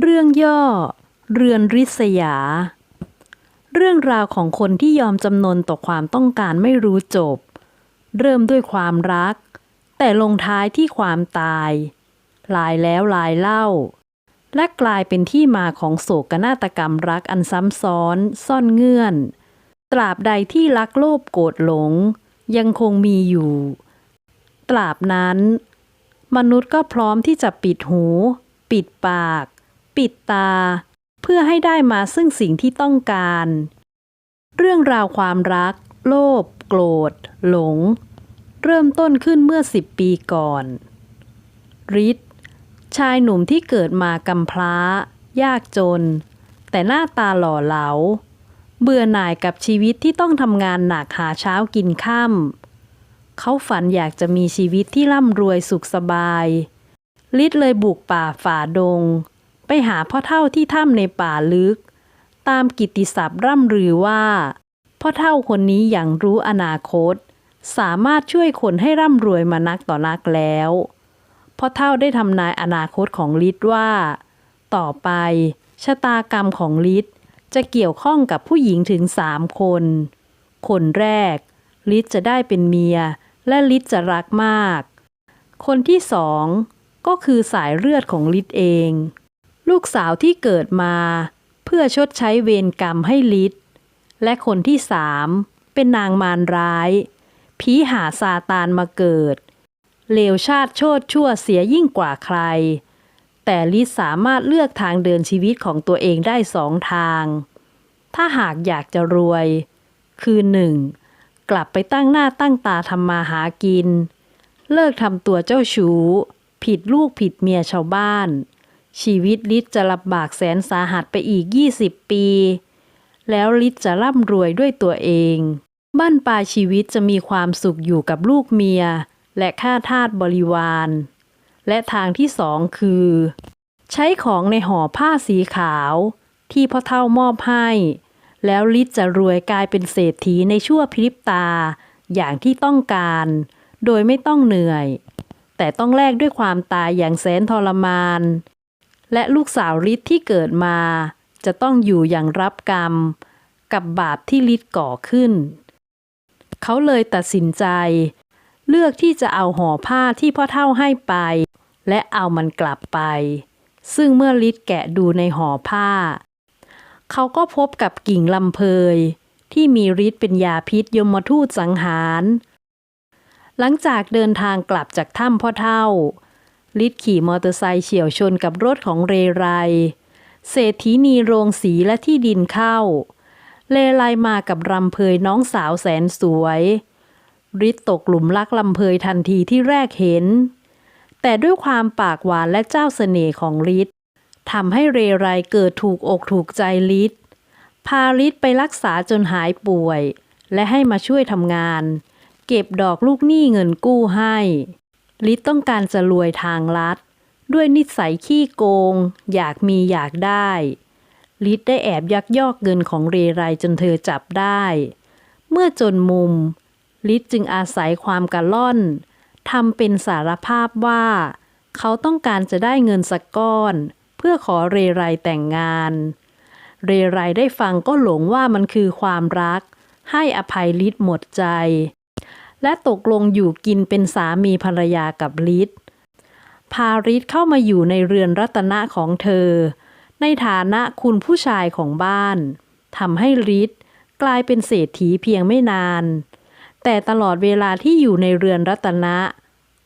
เรื่องย่อ เรือนริษยา เรื่องราวของคนที่ยอมจำนนต่อความต้องการไม่รู้จบ เริ่มด้วยความรัก แต่ลงท้ายที่ความตาย ลายแล้วลายเล่า และกลายเป็นที่มาของโศกนาฏกรรมรักอันซ้ำซ้อน ซ่อนเงื่อน ตราบใดที่รักโลภโกรธหลง ยังคงมีอยู่ ตราบนั้น มนุษย์ก็พร้อมที่จะปิดหู ปิดปาก ปิดตา เพื่อให้ได้มาซึ่งสิ่งที่ต้องการ เรื่องราวความรัก โลภโกรธ หลง เริ่มต้นขึ้นเมื่อสิบปีก่อนริทชายหนุ่มที่เกิดมากำพร้า ยากจน แต่หน้าตาหล่อเหลา เบื่อหน่ายกับชีวิตที่ต้องทำงานหนักหาเช้ากินค่ำเขาฝันอยากจะมีชีวิตที่ร่ำรวยสุขสบายลิศเลยบุกป่าฝ่าดง ไปหาพ่อเท่าที่ถ้ำในป่าลึก ตามกิติศัพท์ร่ำลือว่าพ่อเท่าคนนี้อย่างรู้อนาคต สามารถช่วยคนให้ร่ำรวยมานักต่อนักแล้วพ่อเท่าได้ทำนายอนาคตของลิศว่า ต่อไปชะตากรรมของลิศจะเกี่ยวข้องกับผู้หญิงถึงสามคน คนแรก ลิศจะได้เป็นเมีย และลิศจะรักมาก คนที่สองก็คือสายเลือดของลิศเอง ลูกสาวที่เกิดมา เพื่อชดใช้เวรกรรมให้ลิศและคนที่สามเป็นนางมารร้าย ผีหาซาตานมาเกิด เลวชาติโชดชั่วเสียยิ่งกว่าใคร แต่ลิศสามารถเลือกทางเดินชีวิตของตัวเองได้สองทาง ถ้าหากอยากจะรวย คือหนึ่งกลับไปตั้งหน้าตั้งตาทำมาหากิน เลิกทำตัวเจ้าชู้ ผิดลูกผิดเมียชาวบ้าน ชีวิตลิศจะลำบากแสนสาหัสไปอีก 20 ปี แล้วลิศจะร่ำรวยด้วยตัวเอง บ้านปลายชีวิตจะมีความสุขอยู่กับลูกเมีย และข้าทาสบริวาร และทางที่สองคือ ใช้ของในห่อผ้าสีขาว ที่พ่อเท่ามอบให้ แล้วลิศจะรวยกลายเป็นเศรษฐีในชั่วพริบตา อย่างที่ต้องการ โดยไม่ต้องเหนื่อยแต่ต้องแลกด้วยความตายอย่างแสนทรมาน และลูกสาวลิศที่เกิดมา จะต้องอยู่อย่างรับกรรม กับบาปที่ลิศก่อขึ้น เขาเลยตัดสินใจ เลือกที่จะเอาห่อผ้าที่พ่อเท่าให้ไป และเอามันกลับไป ซึ่งเมื่อลิศแกะดูในห่อผ้า เขาก็พบกับกิ่งลำเพยที่มีฤทธิ์เป็นยาพิษยมทูตสังหาร หลังจากเดินทางกลับจากถ้ำพ่อเท่า ฤทธิ์ขี่มอเตอร์ไซค์เฉียวชนกับรถของเรไร เศรษฐีนีโรงสีและที่ดินเข้า เลไลมากับลำเพยน้องสาวแสนสวยฤทธิ์ตกหลุมรักลำเพยทันทีที่แรกเห็น แต่ด้วยความปากหวานและเจ้าเสน่ห์ของฤทธิ์ทำให้เรไรเกิดถูกอกถูกใจฤทธิ์พาฤทธิ์ไปรักษาจนหายป่วย และให้มาช่วยทำงาน เก็บดอกลูกหนี้เงินกู้ให้ ฤทธิ์ต้องการจะรวยทางลัด ด้วยนิสัยขี้โกง อยากมีอยากได้ฤทธิ์ได้แอบยักยอกเงินของเรไรจนเธอจับได้ เมื่อจนมุมฤทธิ์จึงอาศัยความกระล่อนทำเป็นสารภาพว่า เขาต้องการจะได้เงินสักก้อน เพื่อขอเรไรแต่งงาน เรไรได้ฟังก็หลงว่ามันคือความรัก ให้อภัยฤทธิ์หมดใจ และตกลงอยู่กินเป็นสามีภรรยากับฤทธิ์พาฤทธิ์เข้ามาอยู่ในเรือนรัตนะของเธอ ในฐานะคุณผู้ชายของบ้านทำให้ฤทธิ์กลายเป็นเศรษฐีเพียงไม่นาน แต่ตลอดเวลาที่อยู่ในเรือนรัตนะ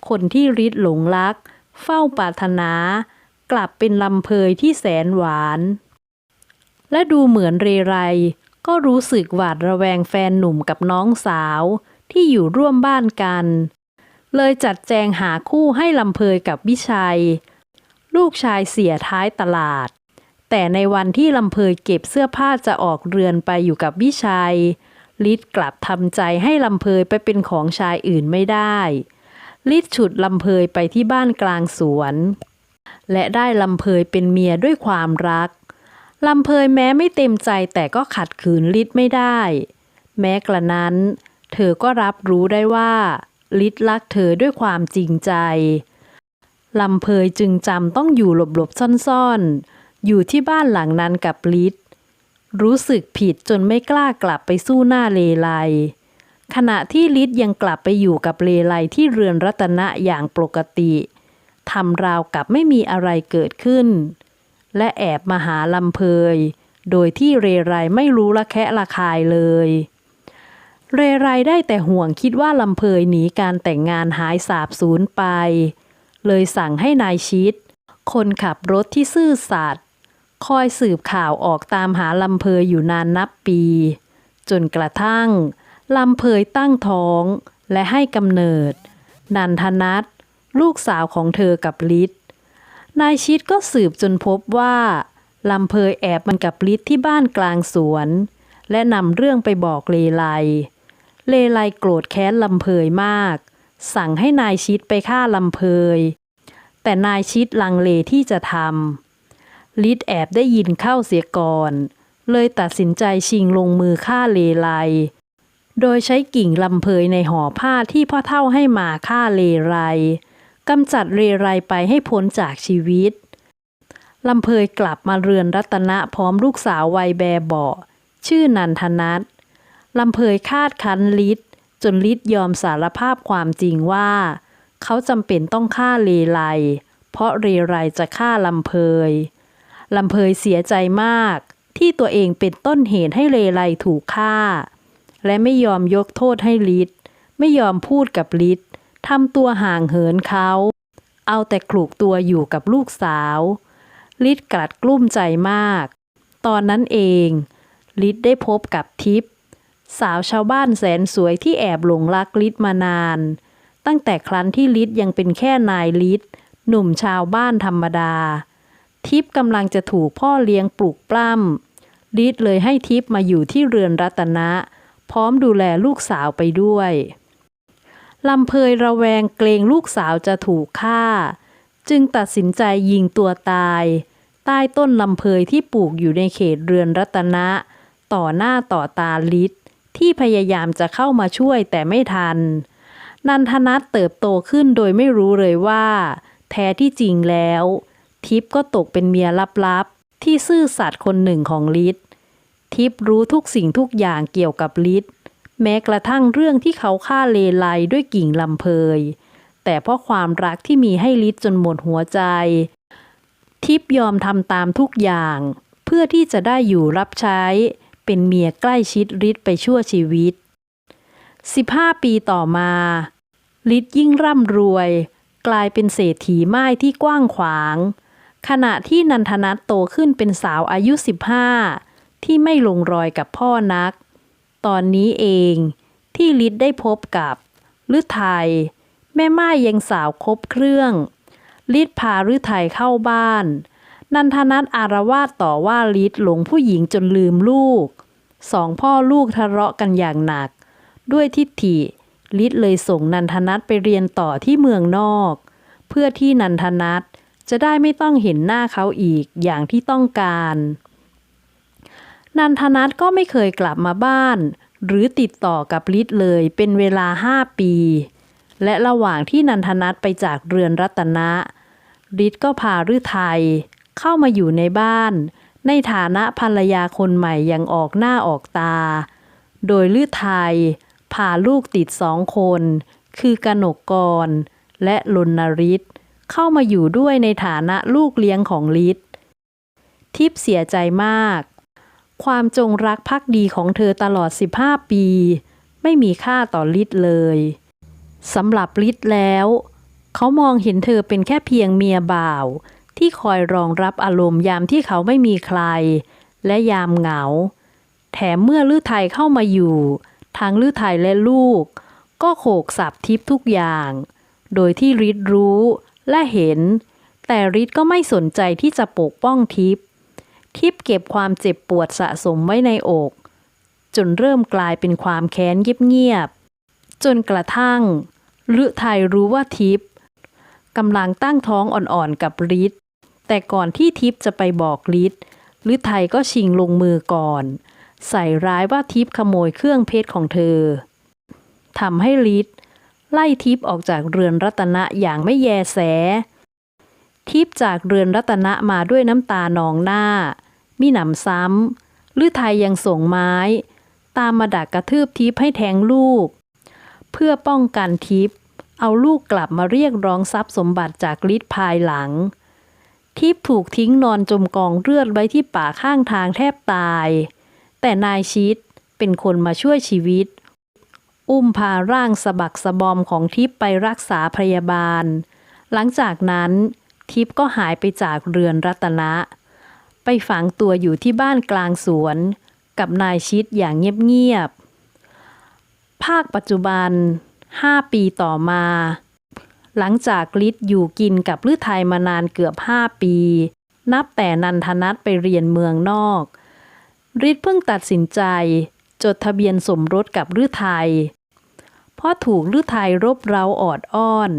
คนที่ฤทธิ์หลงรัก เฝ้าปรารถนา กลับเป็นลำเพยที่แสนหวาน และดูเหมือนเรไร ก็รู้สึกหวาดระแวงแฟนหนุ่มกับน้องสาว ที่อยู่ร่วมบ้านกัน เลยจัดแจงหาคู่ให้ลำเพยกับวิชัย ลูกชายเสียท้ายตลาด แต่ในวันที่ลำเพยเก็บเสื้อผ้าจะออกเรือนไปอยู่กับวิชัยลิศกลับทำใจให้ลำเพยไปเป็นของชายอื่นไม่ได้ลิศฉุดลำเพยไปที่บ้านกลางสวน และได้ลำเพยเป็นเมียด้วยความรักลำเพยแม้ไม่เต็มใจแต่ก็ขัดขืนลิศไม่ได้ แม้กระนั้น เธอก็รับรู้ได้ว่าลิศรักเธอด้วยความจริงใจลำเพยจึงจำต้องอยู่หลบๆซ่อนๆ อยู่ที่บ้านหลังนั้นกับลิศรู้สึกผิดจนไม่กล้ากลับไปสู้หน้าเลไลขณะที่ลิศยังกลับไปอยู่กับเลไลที่เรือนรัตนะอย่างปกติทำราวกับไม่มีอะไรเกิดขึ้น และแอบมาหาลำเพยโดยที่เรไรไม่รู้ละแคะละคายเลย เรไรได้แต่ห่วงคิดว่าลำเพยหนีการแต่งงานหายสาบสูญไป เลยสั่งให้นายชิด คนขับรถที่ซื่อสัตย์คอยสืบข่าวออกตามหาลำเพยอยู่นานนับปี จนกระทั่งลำเพยตั้งท้องและให้กำเนิด นันทนัทลูกสาวของเธอกับลิศนายชิดก็สืบจนพบว่าลำเพยแอบมันกับลิศที่บ้านกลางสวน และนำเรื่องไปบอกเลไล เลไลโกรธแค้นลำเพยมาก สั่งให้นายชิดไปฆ่าลำเพย แต่นายชิดลังเลที่จะทำลิศแอบได้ยินเข้าเสียก่อน เลยตัดสินใจชิงลงมือฆ่าเลไล โดยใช้กิ่งลำเพยในห่อผ้าที่พ่อเท่าให้มาฆ่าเลไรกำจัดเรไรไปให้พ้นจากชีวิตลำเพยกลับมาเรือนรัตนะพร้อมลูกสาววัยแบเบาะชื่อนันทนัท ลำเพยคาดคันลิศจนลิศยอมสารภาพความจริงว่า เขาจำเป็นต้องฆ่าเลไล เพราะเรไรจะฆ่าลำเพยลำเพยเสียใจมากที่ตัวเองเป็นต้นเหตุให้เลไลถูกฆ่า และไม่ยอมยกโทษให้ลิศไม่ยอมพูดกับลิศทำตัวห่างเหินเขา เอาแต่คลุกตัวอยู่กับลูกสาวลิศกลัดกลุ้มใจมาก ตอนนั้นเองลิศได้พบกับทิพย์ สาวชาวบ้านแสนสวยที่แอบหลงรักลิศมานาน ตั้งแต่ครั้นที่ลิศยังเป็นแค่นายลิศหนุ่มชาวบ้านธรรมดา ทิพย์กำลังจะถูกพ่อเลี้ยงปลูกปล้ำลิศเลยให้ทิพย์มาอยู่ที่เรือนรัตนะ พร้อมดูแลลูกสาวไปด้วยลำเพยระแวงเกรงลูกสาวจะถูกฆ่า จึงตัดสินใจยิงตัวตาย ใต้ต้นลำเพยที่ปลูกอยู่ในเขตเรือนรัตนะ ต่อหน้าต่อตาลิศ ที่พยายามจะเข้ามาช่วยแต่ไม่ทัน นันทนัทเติบโตขึ้นโดยไม่รู้เลยว่า แท้ที่จริงแล้ว ทิพก็ตกเป็นเมียลับๆ ที่ซื่อสัตย์คนหนึ่งของลิศทิพรู้ทุกสิ่งทุกอย่างเกี่ยวกับลิศแม้กระทั่งเรื่องที่เขาฆ่าเลไลด้วยกิ่งลำเพย แต่เพราะความรักที่มีให้ลิศจนหมดหัวใจ ทิพยอมทำตามทุกอย่าง เพื่อที่จะได้อยู่รับใช้ เป็นเมียใกล้ชิดฤทธิ์ไปชั่วชีวิต 15 ปีต่อมาฤทธิ์ยิ่งร่ำรวย กลายเป็นเศรษฐีไม้ที่กว้างขวาง ขณะที่นันทนัทโตขึ้นเป็นสาวอายุ 15 ที่ไม่ลงรอยกับพ่อนัก ตอนนี้เองที่ฤทธิ์ได้พบกับฤทัยแม่ไม้ยังสาวครบเครื่องฤทธิ์พาฤทัยเข้าบ้าน นันทนัทอารวาสต่อว่าฤทธิ์หลงผู้หญิงจนลืมลูก สองพ่อลูกทะเลาะกันอย่างหนัก ด้วยทิฏฐิฤทธิ์เลยส่งนันทนัทไปเรียนต่อที่เมืองนอก เพื่อที่นันทนัทจะได้ไม่ต้องเห็นหน้าเขาอีกอย่างที่ต้องการ นันทนัทก็ไม่เคยกลับมาบ้าน หรือติดต่อกับฤทธิ์เลยเป็นเวลาห้าปี และระหว่างที่นันทนัทไปจากเรือนรัตนะฤทธิ์ก็พาฤทัย เข้ามาอยู่ในบ้าน ในฐานะภรรยาคนใหม่อย่างออกหน้าออกตา โดยฤทัยพาลูกติดสองคน คือกนกกร และลนฤทธิ์เข้ามาอยู่ด้วยในฐานะลูกเลี้ยงของฤทธิ์ทิพเสียใจมาก ความจงรักภักดีของเธอตลอด 15 ปี ไม่มีค่าต่อฤทธิ์เลยสำหรับฤทธิ์แล้ว เขามองเห็นเธอเป็นแค่เพียงเมียบ่าว ที่คอยรองรับอารมณ์ยามที่เขาไม่มีใคร และยามเหงา แถมเมื่อลือไทยเข้ามาอยู่ ทั้งลือไทยและลูก ก็โขกสับทิพทุกอย่าง โดยที่ฤทธิ์รู้และเห็น แต่ฤทธิ์ก็ไม่สนใจที่จะปกป้องทิพทิพเก็บความเจ็บปวดสะสมไว้ในอก จนเริ่มกลายเป็นความแค้นเงียบๆจนกระทั่งฤทัยรู้ว่าทิพกำลังตั้งท้องอ่อนๆกับฤทธิ์ แต่ก่อนที่ทิพย์จะไปบอกฤทธิ์ฤทัยก็ชิงลงมือก่อน ใส่ร้ายว่าทิพย์ขโมยเครื่องเพชรของเธอทำให้ฤทธิ์ไล่ทิพย์ออกจากเรือนรัตนะอย่างไม่แยแส ทิพย์จากเรือนรัตนะมาด้วยน้ำตานองหน้า มิหนำซ้ำลือไทยยังส่งไม้ ตามมาดักกระทืบทิพย์ให้แทงลูก เพื่อป้องกันทิพย์เอาลูกกลับมาเรียกร้องทรัพย์สมบัติจากฤทธิ์ภายหลัง ทิพถูกทิ้งนอนจมกองเลือดไว้ที่ป่าข้างทางแทบตาย แต่นายชิดเป็นคนมาช่วยชีวิต อุ้มพาร่างสะบักสะบอมของทิพไปรักษาพยาบาล หลังจากนั้นทิพก็หายไปจากเรือนรัตนะ ไปฝังตัวอยู่ที่บ้านกลางสวน กับนายชิดอย่างเงียบๆภาคปัจจุบัน 5 ปีต่อมา หลังจากฤทธิ์อยู่กินกับลือไทยมานานเกือบ5ปี นับแต่นันทนัทไปเรียนเมืองนอกฤทธิ์เพิ่งตัดสินใจ จดทะเบียนสมรสกับลือไทยเพราะถูกลือไทยรบเร้าออดอ้อน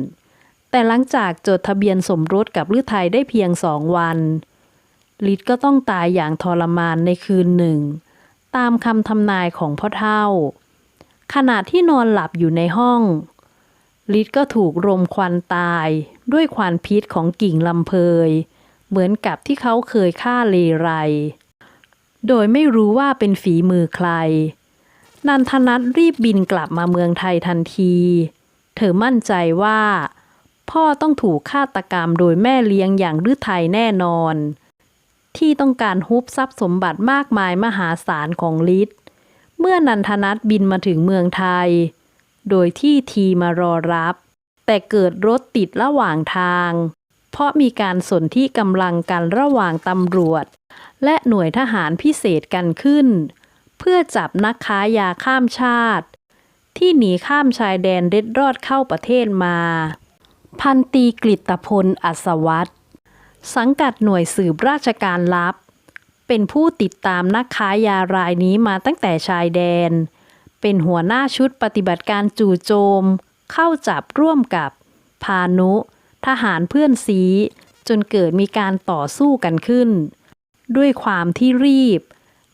แต่หลังจากจดทะเบียนสมรสกับลือไทยได้เพียงสองวันฤทธิ์ก็ต้องตายอย่างทรมานในคืนหนึ่ง ตามคำทำนายของพ่อเท่า ขณะที่นอนหลับอยู่ในห้อง ลิศก็ถูกรมควันตายด้วยควันพิษของกิ่งลำเพย เหมือนกับที่เขาเคยฆ่าเลไร โดยไม่รู้ว่าเป็นฝีมือใคร นันทนัทรีบบินกลับมาเมืองไทยทันที เธอมั่นใจว่า พ่อต้องถูกฆาตกรรมโดยแม่เลี้ยงอย่างฤทัยแน่นอน ที่ต้องการฮุบทรัพย์สมบัติมากมายมหาศาลของลิศเมื่อนันทนัทบินมาถึงเมืองไทย โดยที่ทีมารอรับ แต่เกิดรถติดระหว่างทาง เพราะมีการสนที่กำลังกันระหว่างตำรวจ และหน่วยทหารพิเศษกันขึ้น เพื่อจับนักค้ายาข้ามชาติ ที่หนีข้ามชายแดนเด็ดรอดเข้าประเทศมา พันตีกฤตพลอัศวัตรสังกัดหน่วยสืบราชการลับ เป็นผู้ติดตามนักค้ายารายนี้มาตั้งแต่ชายแดน เป็นหัวหน้าชุดปฏิบัติการจู่โจม เข้าจับร่วมกับ พานุ ทหารเพื่อนซีจนเกิดมีการต่อสู้กันขึ้น ด้วยความที่รีบ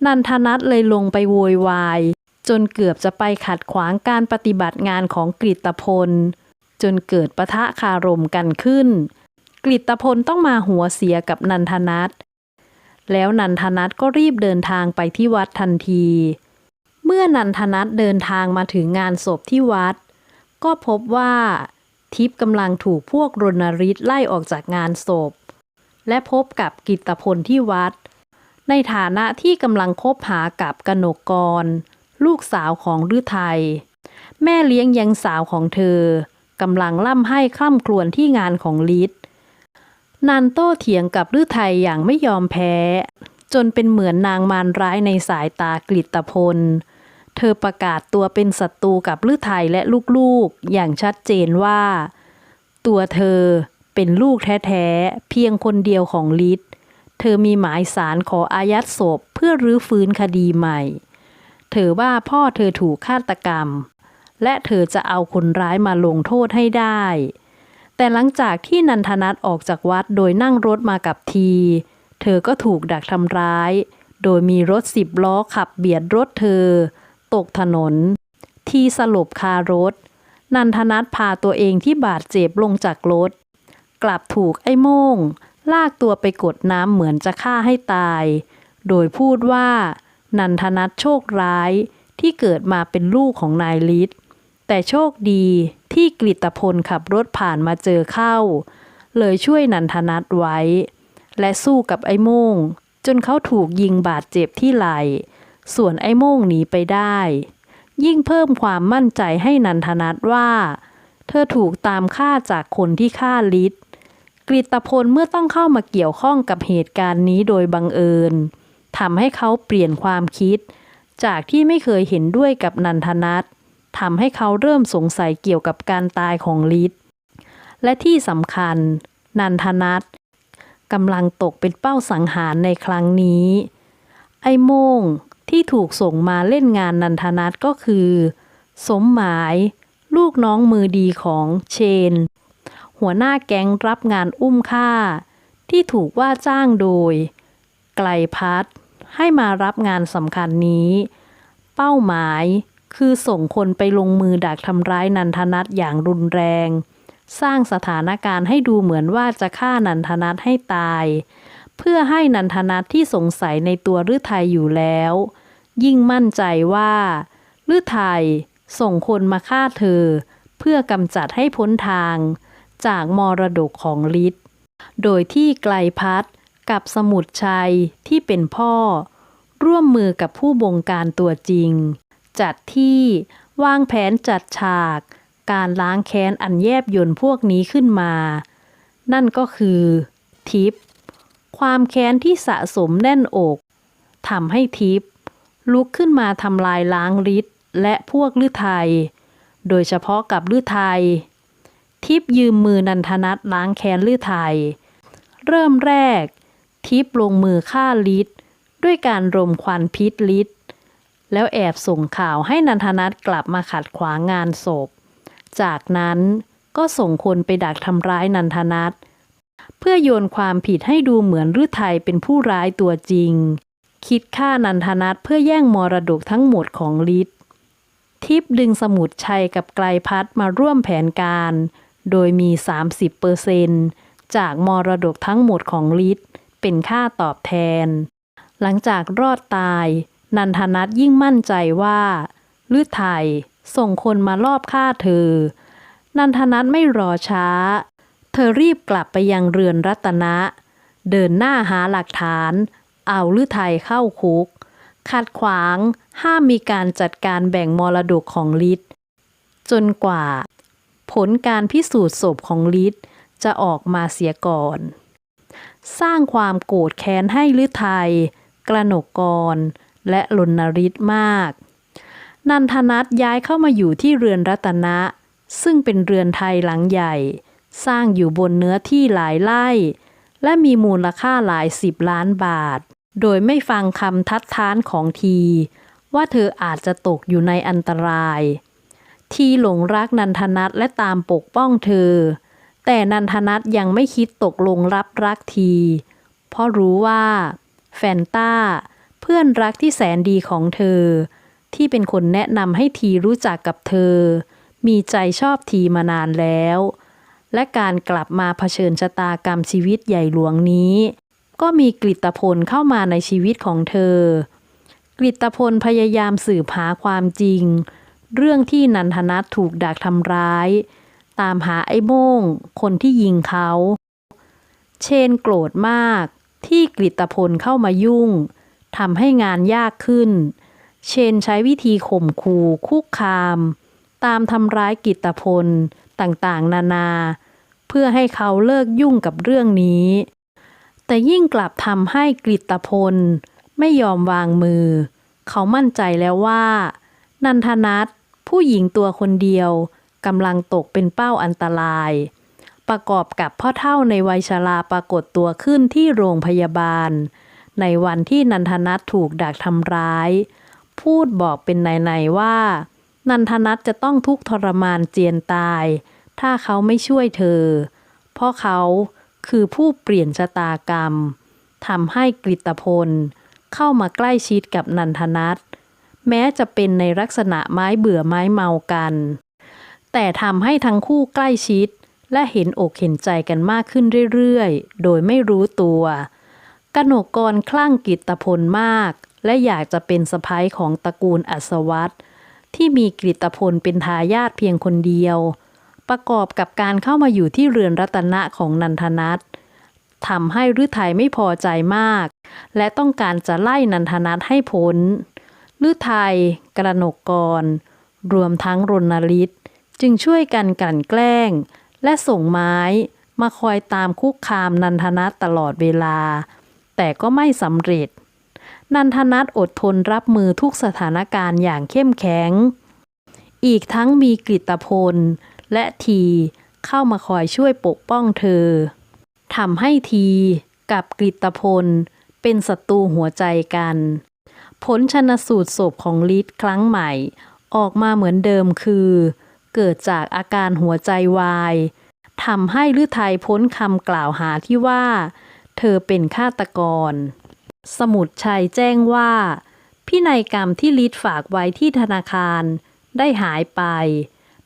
นันทนัทเลยลงไปโวยวาย จนเกือบจะไปขัดขวางการปฏิบัติงานของกฤตพล จนเกิดปะทะคารมกันขึ้นกฤตพลต้องมาหัวเสียกับนันทนัทแล้วนันทนัทก็รีบเดินทางไปที่วัดทันที เมื่อนันทนัทเดินทางมาถึงงานศพที่วัด ก็พบว่า ทิพย์กำลังถูกพวกรณริศไล่ออกจากงานศพ และพบกับกิตตพลที่วัด ในฐานะที่กำลังคบหากับกนกกร ลูกสาวของฤทัยแม่เลี้ยงยังสาวของเธอกำลังล่ำให้คล่ำครวญที่งานของลิศนันโต้เถียงกับฤทัยอย่างไม่ยอมแพ้ จนเป็นเหมือนนางมารร้ายในสายตากฤตพล เธอประกาศตัวเป็นศัตรูกับฤทัยและลูกๆ อย่างชัดเจนว่า ตัวเธอเป็นลูกแท้ๆ เพียงคนเดียวของลิศเธอมีหมายสารขออายัดศพเพื่อรื้อฟื้นคดีใหม่ เธอว่าพ่อเธอถูกฆาตกรรม และเธอจะเอาคนร้ายมาลงโทษให้ได้ แต่หลังจากที่นันทนัทออกจากวัดโดยนั่งรถมากับที เธอก็ถูกดักทำร้าย โดยมีรถสิบล้อขับเบียดรถเธอ ตกถนน ที่สลบคารถ นันทนัทพาตัวเองที่บาดเจ็บลงจากรถ กลับถูกไอ้โม่ง ลากตัวไปกดน้ำเหมือนจะฆ่าให้ตาย โดยพูดว่า นันทนัทโชคร้ายที่เกิดมาเป็นลูกของนายฤทธิ์แต่โชคดีที่กฤตพลขับรถผ่านมาเจอเข้า เลยช่วยนันทนัทไว้ และสู้กับไอ้โม่ง จนเขาถูกยิงบาดเจ็บที่ไหล่ ส่วนไอ้โม่งหนีไปได้ ยิ่งเพิ่มความมั่นใจให้นันทนัทว่า เธอถูกตามฆ่าจากคนที่ฆ่าลิศกฤตพลเมื่อต้องเข้ามาเกี่ยวข้องกับเหตุการณ์นี้โดยบังเอิญทำให้เขาเปลี่ยนความคิด จากที่ไม่เคยเห็นด้วยกับนันทนัททำให้เขาเริ่มสงสัยเกี่ยวกับการตายของลิศและที่สำคัญ นันทนัทกำลังตกเป็นเป้าสังหารในครั้งนี้ ไอ้โม่ง ที่ถูกส่งมาเล่นงานนันทนัทก็คือ สมหมาย ลูกน้องมือดีของเชน หัวหน้าแก๊งรับงานอุ้มฆ่า ที่ถูกว่าจ้างโดย ไกลพัดให้มารับงานสำคัญนี้ เป้าหมายคือส่งคนไปลงมือดักทำร้ายนันทนัทอย่างรุนแรง สร้างสถานการณ์ให้ดูเหมือนว่าจะฆ่านันทนัทให้ตาย เพื่อให้นันทนัทที่สงสัยในตัวฤทัยอยู่แล้ว ยิ่งมั่นใจว่าฤทัยส่งคนมาฆ่าเธอ เพื่อกำจัดให้พ้นทางจากมรดกของฤทธิ์โดยที่ไกลพัดกับสมุทรชัยที่เป็นพ่อ ร่วมมือกับผู้บงการตัวจริง จัดที่วางแผนจัดฉาก การล้างแค้นอันแยบยนพวกนี้ขึ้นมา นั่นก็คือ ทิพย์ความแค้นที่สะสมแน่นอกทำให้ทิพย์ ลุกขึ้นมาทำลายล้างฤทธิ์และพวกลือไทย โดยเฉพาะกับลือไทย ทิพยืมมือนันทนัทล้างแค้นลือไทย เริ่มแรก ทิพลงมือฆ่าฤทธิ์ด้วยการรมควันพิษฤทธิ์แล้วแอบส่งข่าวให้นันทนัทกลับมาขัดขวางงานศพ จากนั้นก็ส่งคนไปดักทำร้ายนันทนัทเพื่อโยนความผิดให้ดูเหมือนฤทัยเป็นผู้ร้ายตัวจริง คิดฆ่านันทนัทเพื่อแย่งมรดกทั้งหมดของฤทธิ์ทิพดึงสมุดชัยกับไกลพัดมาร่วมแผนการ โดยมี 30เปอร์เซนจากมรดกทั้งหมดของฤทธิ์เป็นค่าตอบแทน หลังจากรอดตาย นันทนัทยิ่งมั่นใจว่าฤทัยส่งคนมาลอบฆ่าเธอ นันทนัทไม่รอช้า เธอรีบกลับไปยังเรือนรัตนะ เดินหน้าหาหลักฐาน อาฤทัยเข้าคุก ขัดขวางห้ามมีการจัดการแบ่งมรดกของฤทธิ์จนกว่า ผลการพิสูจน์ศพของฤทธิ์จะออกมาเสียก่อน สร้างความโกรธแค้นให้ฤทัยกระหนกกร และลนฤทธิ์มาก นันทนัทย้ายเข้ามาอยู่ที่เรือนรัตนะ ซึ่งเป็นเรือนไทยหลังใหญ่ สร้างอยู่บนเนื้อที่หลายไร่ และมีมูลค่าหลายสิบล้านบาท โดยไม่ฟังคำทัดท้านของที ว่าเธออาจจะตกอยู่ในอันตราย ทีหลงรักนันทนัทและตามปกป้องเธอ แต่นันทนัทยังไม่คิดตกลงรับรักที เพราะรู้ว่าแฟนต้า เพื่อนรักที่แสนดีของเธอ ที่เป็นคนแนะนำให้ทีรู้จักกับเธอ มีใจชอบทีมานานแล้ว และการกลับมาเผชิญชะตากรรมชีวิตใหญ่หลวงนี้ ก็มีกฤตพลเข้ามาในชีวิตของเธอกฤตพลพยายามสืบหาความจริง เรื่องที่นันทนัทถูกดักทำร้าย ตามหาไอ้โม่ง คนที่ยิงเขา เชนโกรธมากที่กฤตพลเข้ามายุ่งทำให้งานยากขึ้น เชนใช้วิธีข่มขู่คุกคาม ตามทำร้ายกิตพลต่างๆ นานา เพื่อให้เขาเลิกยุ่งกับเรื่องนี้ แต่ยิ่งกลับทำให้กฤตพล ไม่ยอมวางมือ เขามั่นใจแล้วว่า นันทนัทผู้หญิงตัวคนเดียวกำลังตกเป็นเป้าอันตราย ประกอบกับพ่อเท่าในวัยชราปรากฏตัวขึ้นที่โรงพยาบาล ในวันที่นันทนัทถูกดักทำร้าย พูดบอกเป็นในๆว่า นันทนัทจะต้องทุกข์ทรมานเจียนตาย ถ้าเขาไม่ช่วยเธอ เพราะเขา คือผู้เปลี่ยนชะตากรรมทำให้กฤตพล เข้ามาใกล้ชิดกับนันทนัทแม้จะเป็นในลักษณะไม้เบื่อไม้เมากัน แต่ทำให้ทั้งคู่ใกล้ชิด และเห็นอกเห็นใจกันมากขึ้นเรื่อยๆ โดยไม่รู้ตัวกนกกรคลั่งกิตพลมาก และอยากจะเป็นสะพ้ายของตระกูลอัศวัตที่มีกฤตพลเป็นทายาทเพียงคนเดียว ประกอบกับการเข้ามาอยู่ที่เรือนรัตนะของนันทนัททำให้ฤทัยไม่พอใจมาก และต้องการจะไล่นันทนัทให้พ้นฤทัยกระหนกกร รวมทั้งรณฤทธิ์จึงช่วยกันกลั่นแกล้ง และส่งไม้มาคอยตามคุกคามนันทนัทตลอดเวลา แต่ก็ไม่สำเร็จ นันทนัทอดทนรับมือทุกสถานการณ์อย่างเข้มแข็ง อีกทั้งมีกฤตพล และทีเข้ามาคอยช่วยปกป้องเธอทำให้ทีกับกฤตพล เป็นศัตรูหัวใจกัน ผลชนสูตรศพของลิศครั้งใหม่ ออกมาเหมือนเดิมคือ เกิดจากอาการหัวใจวายทำให้ฤทัยพ้นคำกล่าวหาที่ว่า เธอเป็นฆาตกร สมุดชัยแจ้งว่าพินัยกรรมที่ลิศฝากไว้ที่ธนาคารได้หายไป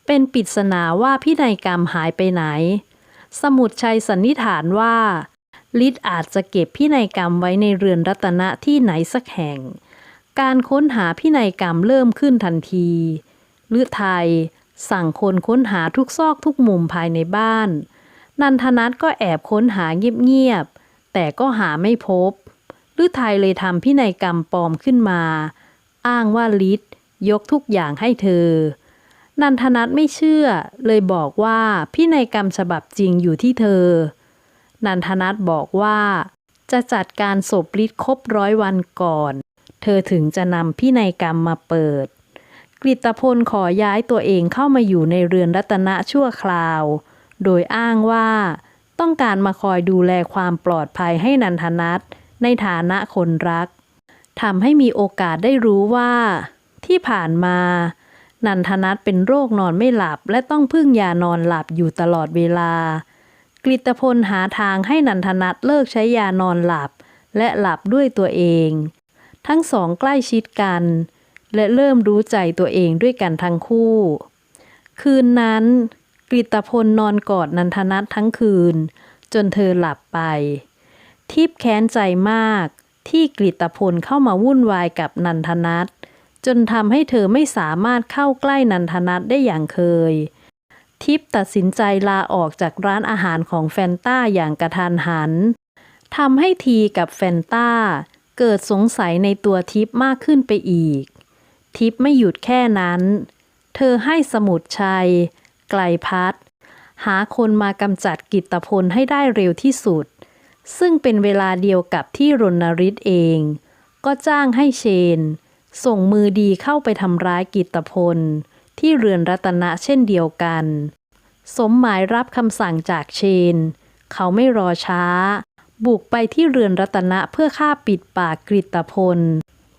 เป็นปริศนาว่าพินัยกรรมหายไปไหน สมุดชัยสันนิษฐานว่าลิศอาจจะเก็บพินัยกรรมไว้ในเรือนรัตนะที่ไหนสักแห่ง การค้นหาพินัยกรรมเริ่มขึ้นทันทีฤทัยสั่งคนค้นหาทุกซอกทุกมุมภายในบ้าน นันทนัทก็แอบค้นหาเงียบๆ แต่ก็หาไม่พบฤทัยเลยทำพินัยกรรมปลอมขึ้นมา อ้างว่าลิศยกทุกอย่างให้เธอ นันทนัทไม่เชื่อ เลยบอกว่าพินัยกรรมฉบับจริงอยู่ที่เธอ นันทนัทบอกว่า จะจัดการศพลิศครบร้อยวันก่อน เธอถึงจะนำพินัยกรรมมาเปิด กฤตพลขอย้ายตัวเองเข้ามาอยู่ในเรือนรัตนะชั่วคราว โดยอ้างว่า ต้องการมาคอยดูแลความปลอดภัยให้นันทนัทในฐานะคนรักทำให้มีโอกาสได้รู้ว่า ที่ผ่านมา นันทนัทเป็นโรคนอนไม่หลับ และต้องพึ่งยานอนหลับอยู่ตลอดเวลา กฤตพลหาทางให้นันทนัทเลิกใช้ยานอนหลับ และหลับด้วยตัวเอง ทั้งสองใกล้ชิดกัน และเริ่มรู้ใจตัวเองด้วยกันทั้งคู่ คืนนั้นกฤตพลนอนกอดนันทนัททั้งคืน จนเธอหลับไป ทิพแค้นใจมากที่กฤตพลเข้ามาวุ่นวายกับนันทนัท จนทำให้เธอไม่สามารถเข้าใกล้นันทนัทได้อย่างเคย ทิพตัดสินใจลาออกจากร้านอาหารของแฟนต้าอย่างกระทันหันทำให้ทีกับแฟนต้า เกิดสงสัยในตัวทิพมากขึ้นไปอีก ทิพไม่หยุดแค่นั้น เธอให้สมุดชัย ไกลพัดหาคนมากำจัดกิตตพลให้ได้เร็วที่สุด ซึ่งเป็นเวลาเดียวกับที่รณฤทธิ์เอง ก็จ้างให้เชน ส่งมือดีเข้าไปทำร้ายกิตพล ที่เรือนรัตนะเช่นเดียวกัน สมหมายรับคำสั่งจากเชน เขาไม่รอช้า บุกไปที่เรือนรัตนะเพื่อฆ่าปิดปากกฤตพล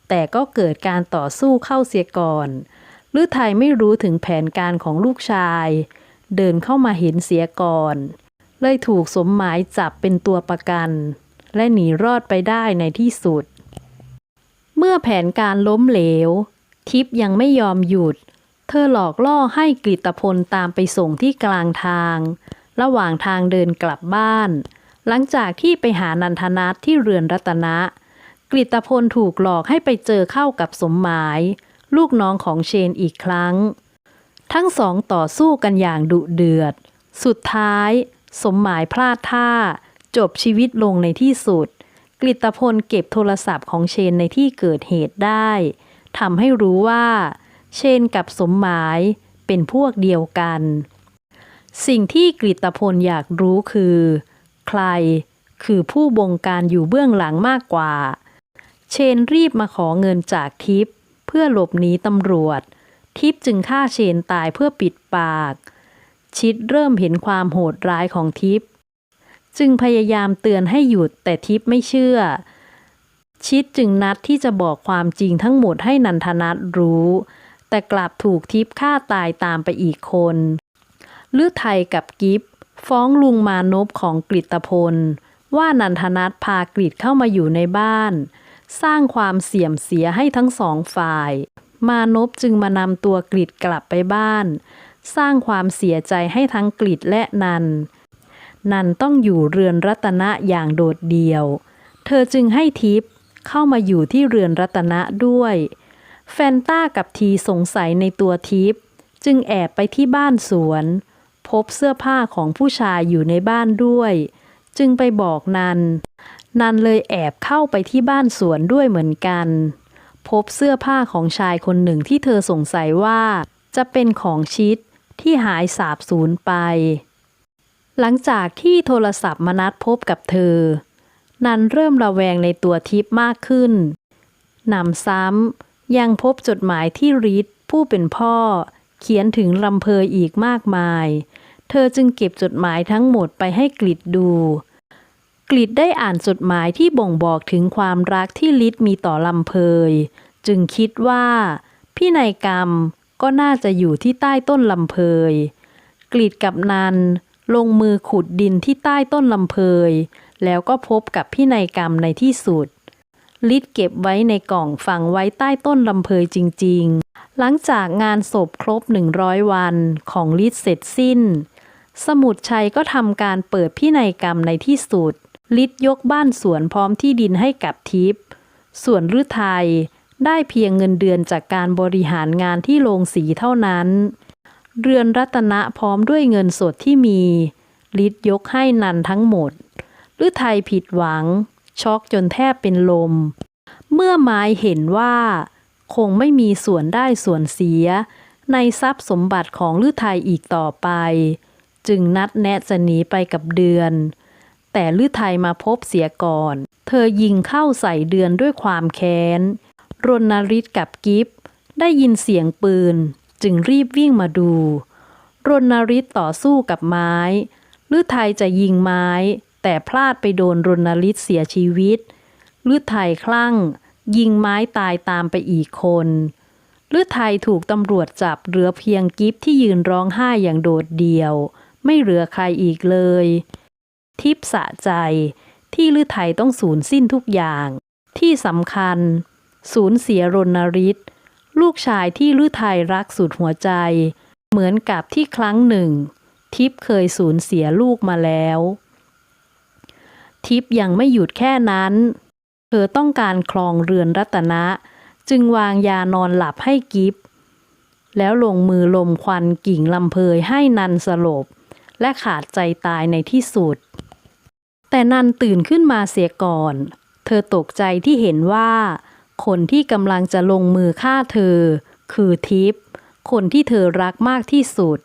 แต่ก็เกิดการต่อสู้เข้าเสียก่อนฤทัยไม่รู้ถึงแผนการของลูกชาย เดินเข้ามาเห็นเสียก่อน เลยถูกสมหมายจับเป็นตัวประกัน และหนีรอดไปได้ในที่สุด มื่อแผนการล้มเหลว ทิพยังไม่ยอมหยุด เธอหลอกล่อให้กฤตพลตามไปส่งที่กลางทาง ระหว่างทางเดินกลับบ้าน หลังจากที่ไปหานันทนัทที่เรือนรัตนะ กฤตพลถูกหลอกให้ไปเจอเข้ากับสมหมาย ลูกน้องของเชนอีกครั้ง ทั้งสองต่อสู้กันอย่างดุเดือด สุดท้าย สมหมายพลาดท่า จบชีวิตลงในที่สุด กฤตพลเก็บโทรศัพท์ของเชนในที่เกิดเหตุได้ทำให้รู้ว่า เชนกับสมหมายเป็นพวกเดียวกัน สิ่งที่กฤตพลอยากรู้คือ ใครคือผู้บงการอยู่เบื้องหลังมากกว่า เชนรีบมาขอเงินจากทิพเพื่อหลบหนีตำรวจ ทิพจึงฆ่าเชนตายเพื่อปิดปาก ชิดเริ่มเห็นความโหดร้ายของทิพ จึงพยายามเตือนให้หยุดแต่ทิพไม่เชื่อ ชิดจึงนัดที่จะบอกความจริงทั้งหมดให้นันทนัทรู้ แต่กลับถูกทิพฆ่าตายตามไปอีกคนลือไทยกับกิฟฟ้องลุงมานพของกฤตพล ว่านันทนัทพากฤตเข้ามาอยู่ในบ้าน สร้างความเสี่ยมเสียให้ทั้งสองฝ่าย มานพจึงมานำตัวกฤตกลับไปบ้าน สร้างความเสียใจให้ทั้งกฤตและนัน นันต้องอยู่เรือนรัตนะอย่างโดดเดี่ยว เธอจึงให้ทิพย์เข้ามาอยู่ที่เรือนรัตนะด้วย แฟนต้ากับทีสงสัยในตัวทิพย์จึงแอบไปที่บ้านสวน พบเสื้อผ้าของผู้ชายอยู่ในบ้านด้วย จึงไปบอกนัน นันเลยแอบเข้าไปที่บ้านสวนด้วยเหมือนกัน พบเสื้อผ้าของชายคนหนึ่งที่เธอสงสัยว่า จะเป็นของชิดที่หายสาบสูญไป หลังจากที่โทรศัพท์มานัดพบกับเธอ นันเริ่มระแวงในตัวทิพย์มากขึ้นนำซ้ำยังพบจดหมายที่ริทผู้เป็นพ่อ เขียนถึงลำเพยอีกมากมาย เธอจึงเก็บจดหมายทั้งหมดไปให้กลิดดู กลิดได้อ่านจดหมายที่บ่งบอกถึงความรักที่ลิศมีต่อลำเพย จึงคิดว่าพี่นายกรรมก็น่าจะอยู่ที่ใต้ต้นลำเพย กลิดกับนัน ลงมือขุดดินที่ใต้ต้นลำเพย แล้วก็พบกับพี่นายกรรมในที่สุด ลิศเก็บไว้ในกล่องฝังไว้ใต้ต้นลำเพยจริง ๆ หลังจากงานศพครบ 100 วันของลิศเสร็จสิ้น สมุดชัยก็ทำการเปิดพินัยกรรมในที่สุด ลิศยกบ้านสวนพร้อมที่ดินให้กับทิพย์ส่วนฤทัยได้เพียงเงินเดือนจากการบริหารงานที่โรงสีเท่านั้น เรือนรัตนะพร้อมด้วยเงินสดที่มีลิศยกให้นันทั้งหมดฤทัยผิดหวัง ช็อกจนแทบเป็นลม เมื่อไม้เห็นว่า คงไม่มีส่วนได้ส่วนเสีย ในทรัพย์สมบัติของฤทัยอีกต่อไป จึงนัดแนะจะหนีไปกับเดือน แต่ฤทัยมาพบเสียก่อน เธอยิงเข้าใส่เดือนด้วยความแค้น รณฤทธิ์กับกิฟได้ยินเสียงปืน จึงรีบวิ่งมาดู รณฤทธิ์ต่อสู้กับไม้ฤทัยจะยิงไม้ แต่พลาดไปโดนรณฤทธิ์เสียชีวิตฤทัยคลั่ง ยิงไม้ตายตามไปอีกคนฤทัยถูกตำรวจจับเหลือเพียงกิฟที่ยืนร้องไห้อย่างโดดเดี่ยว ไม่เหลือใครอีกเลย ทิพสะใจที่ฤทัยต้องสูญสิ้นทุกอย่าง ที่สำคัญ สูญเสียรณฤทธิ์ ลูกชายที่ฤทัยรักสุดหัวใจ เหมือนกับที่ครั้งหนึ่ง ทิพย์เคยสูญเสียลูกมาแล้ว ทิพย์ยังไม่หยุดแค่นั้น เธอต้องการครองเรือนรัตนะ จึงวางยานอนหลับให้กิฟแล้วลงมือลมควันกิ่งลำเพยให้นันสลบ และขาดใจตายในที่สุด แต่นันตื่นขึ้นมาเสียก่อน เธอตกใจที่เห็นว่า คนที่กำลังจะลงมือฆ่าเธอ คือทิพย์คนที่เธอรักมากที่สุด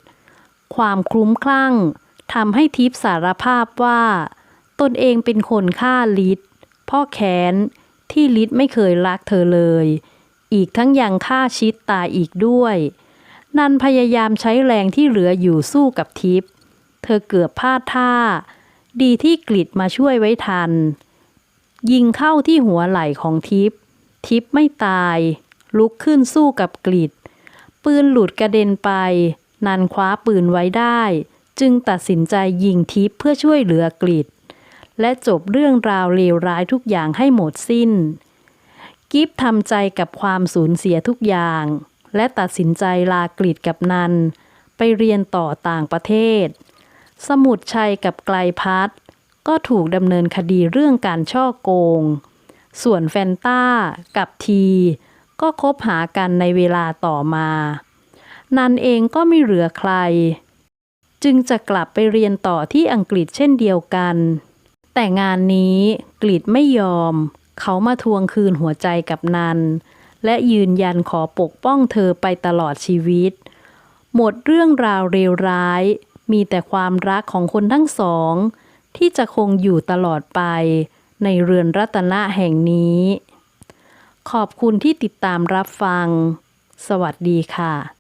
ความคลุ้มคลั่งทำให้ทิพย์สารภาพว่า ตนเองเป็นคนฆ่าลิศพ่อแค้นที่ลิศไม่เคยรักเธอเลย อีกทั้งยังฆ่าชิดตาอีกด้วย นันพยายามใช้แรงที่เหลืออยู่สู้กับทิพย์เธอเกือบพลาดท่า ดีที่กลิดมาช่วยไว้ทัน ยิงเข้าที่หัวไหล่ของทิพย์ ทิพไม่ตาย ลุกขึ้นสู้กับกลิดปืนหลุดกระเด็นไป นันคว้าปืนไว้ได้ จึงตัดสินใจยิงทิพเพื่อช่วยเหลือกลิดและจบเรื่องราวเลวร้ายทุกอย่างให้หมดสิ้น กิฟทำใจกับความสูญเสียทุกอย่าง และตัดสินใจลากลิดกับนัน ไปเรียนต่อต่างประเทศ สมุดชัยกับไกลพัทก็ถูกดำเนินคดีเรื่องการช่อโกง ส่วนแฟนต้ากับที ก็คบหากันในเวลาต่อมา นันเองก็ไม่เหลือใคร จึงจะกลับไปเรียนต่อที่อังกฤษเช่นเดียวกัน แต่งานนี้กฤษไม่ยอม เขามาทวงคืนหัวใจกับนัน และยืนยันขอปกป้องเธอไปตลอดชีวิต หมดเรื่องราวเลวร้าย มีแต่ความรักของคนทั้งสอง ที่จะคงอยู่ตลอดไป ในเรือนรัตนะแห่งนี้ ขอบคุณที่ติดตามรับฟัง สวัสดีค่ะ